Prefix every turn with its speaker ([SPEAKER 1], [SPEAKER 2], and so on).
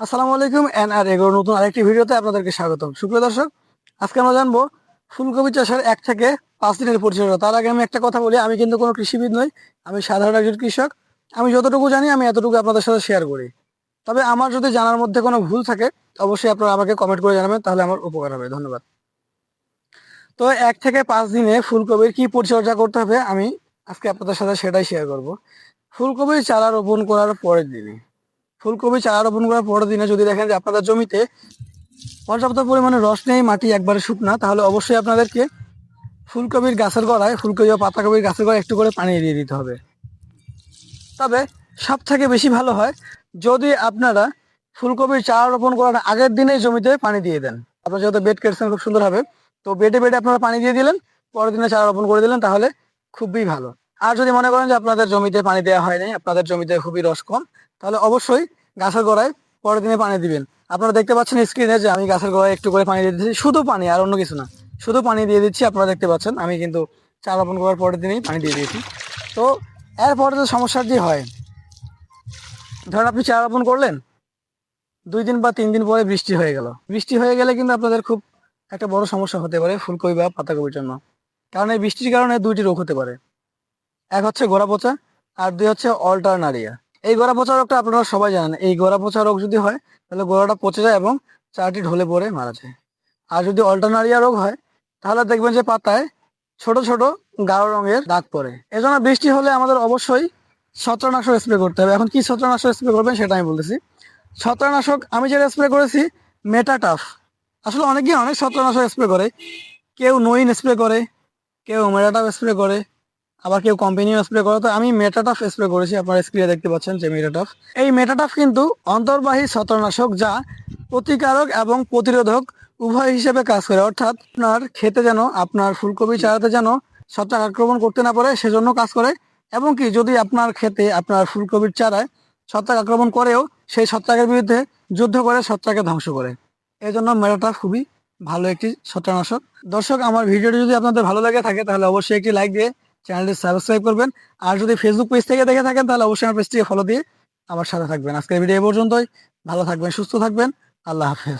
[SPEAKER 1] আসসালামু আলাইকুম এন আর এগোর নতুন আরেকটি ভিডিওতে আপনাদেরকে স্বাগতম। সুপ্রিয় দর্শক, আজকে আমরা জানব ফুলকপি চাষের এক থেকে পাঁচ দিনের পরিচর্যা। তার আগে আমি একটা কথা বলি, আমি কিন্তু কোনো কৃষিবিদ নই, আমি সাধারণ একজন কৃষক। আমি যতটুকু জানি, আমি এতটুকু আপনাদের সাথে শেয়ার করি। তবে আমার যদি জানার মধ্যে কোনো ভুল থাকে, অবশ্যই আপনারা আমাকে কমেন্ট করে জানাবেন, তাহলে আমার উপকার হবে। ধন্যবাদ। তো এক থেকে পাঁচ দিনে ফুলকপির কি পরিচর্যা করতে হবে, আমি আজকে আপনাদের সাথে সেটাই শেয়ার করব। ফুলকপির চারা রোপণ করার পরের দিনে ফুলকপি চারা রোপণ করার পরের দিনে যদি দেখেন যে আপনাদের জমিতে পর্যাপ্ত পরিমাণে রস নেই, মাটি একবারে শুকনা, তাহলে অবশ্যই আপনাদেরকে ফুলকপির গাছের গোড়ায়, ফুলকপি বা পাতাকপির গাছের গোড়ায় একটু করে পানি দিয়ে দিতে হবে। তবে সব থেকে বেশি ভালো হয় যদি আপনারা ফুলকপির চারা রোপণ করার আগের দিনেই জমিতে পানি দিয়ে দেন। আপনারা যেহেতু বেড কেটেছেন খুব সুন্দর হবে, তো বেডে বেডে আপনারা পানি দিয়ে দিলেন, পরের দিনে চারা রোপণ করে দিলেন, তাহলে খুবই ভালো। আর যদি মনে করেন যে আপনাদের জমিতে পানি দেওয়া হয়নি, আপনাদের জমিতে খুবই রস কম, তাহলে অবশ্যই গাছের গোড়ায় পরের দিনে পানি দিবেন। আপনারা দেখতে পাচ্ছেন স্ক্রিনে যে আমি গাছের গোড়ায় একটু করে পানি দিয়ে দিচ্ছি। শুধু পানি আর অন্য কিছু না। শুধু পানি দিয়ে দিচ্ছি, আপনারা দেখতে পাচ্ছেন। আমি কিন্তু চা রোপণ করার পরের দিনেই পানি দিয়ে দিয়েছি। তো এরপরে যে সমস্যাটি হয়, ধরেন আপনি চা রোপণ করলেন, দুই দিন বা তিন দিন পরে বৃষ্টি হয়ে গেল। বৃষ্টি হয়ে গেলে কিন্তু আপনাদের খুব একটা বড় সমস্যা হতে পারে ফুলকপি বা পাতাকপির জন্য। কারণ এই বৃষ্টির কারণে দুইটি রোগ হতে পারে। এক হচ্ছে গোড়া পচা, আর দুই হচ্ছে অল্টারনারিয়া। এই গোড়া পচা রোগটা আপনারা সবাই জানেন। এই গোড়া পচা রোগ যদি হয়, তাহলে গোড়াটা পচে যায় এবং চারাটি ঢলে পড়ে মারা যায়। আর যদি অল্টারনারিয়া রোগ হয়, তাহলে দেখবেন যে পাতায় ছোট ছোট গাঢ় রঙের দাগ পড়ে। এজন্য বৃষ্টি হলে আমাদের অবশ্যই ছত্রনাশক স্প্রে করতে হবে। এখন কি ছত্রনাশক স্প্রে করবেন সেটা আমি বলতেছি। ছত্রনাশক আমি যেটা স্প্রে করেছি, মেটাটাফ। আসলে অনেকেই অনেক ছত্রনাশক স্প্রে করে। কেউ নইন স্প্রে করে, কেউ মেটাটাফ স্প্রে করে আবার কেউ কোম্পানিও স্প্রে করে, তো আমি মেটাটাফ স্প্রে করেছি, আপনারা স্ক্রিনে দেখতে পাচ্ছেন যে মেটাটাফ এই মেটাটাফ কিন্তু অন্তর্বাহী ছত্রনাশক যা প্রতিকারক এবং প্রতিরোধক উভয় হিসেবে কাজ করে, অর্থাৎ আপনার খেতে যেন, আপনার ফুলকপি চারাতে যেন ছত্রাক আক্রমণ করতে না পারে, সেজন্য কাজ করে। এবং কি, যদি আপনার খেতে, আপনার ফুলকপির চারায় ছত্রাক আক্রমণ করেও, সেই ছত্রাকের বিরুদ্ধে যুদ্ধ করে ছত্রাকে ধ্বংস করে। এই জন্য মেটাটাফ খুবই ভালো একটি ছত্রাকনাশক। দর্শক, আমার ভিডিওটি যদি আপনাদের ভালো লাগে থাকে, তাহলে অবশ্যই একটি লাইক দিয়ে চ্যানেলটি সাবস্ক্রাইব করবেন। আর যদি ফেসবুক পেজ থেকে দেখে থাকেন, তাহলে অবশ্যই আমার পেজটিকে ফলো দিয়ে আমার সাথে থাকবেন। আজকের ভিডিও এই পর্যন্তই। ভালো থাকবেন, সুস্থ থাকবেন। আল্লাহ হাফেজ।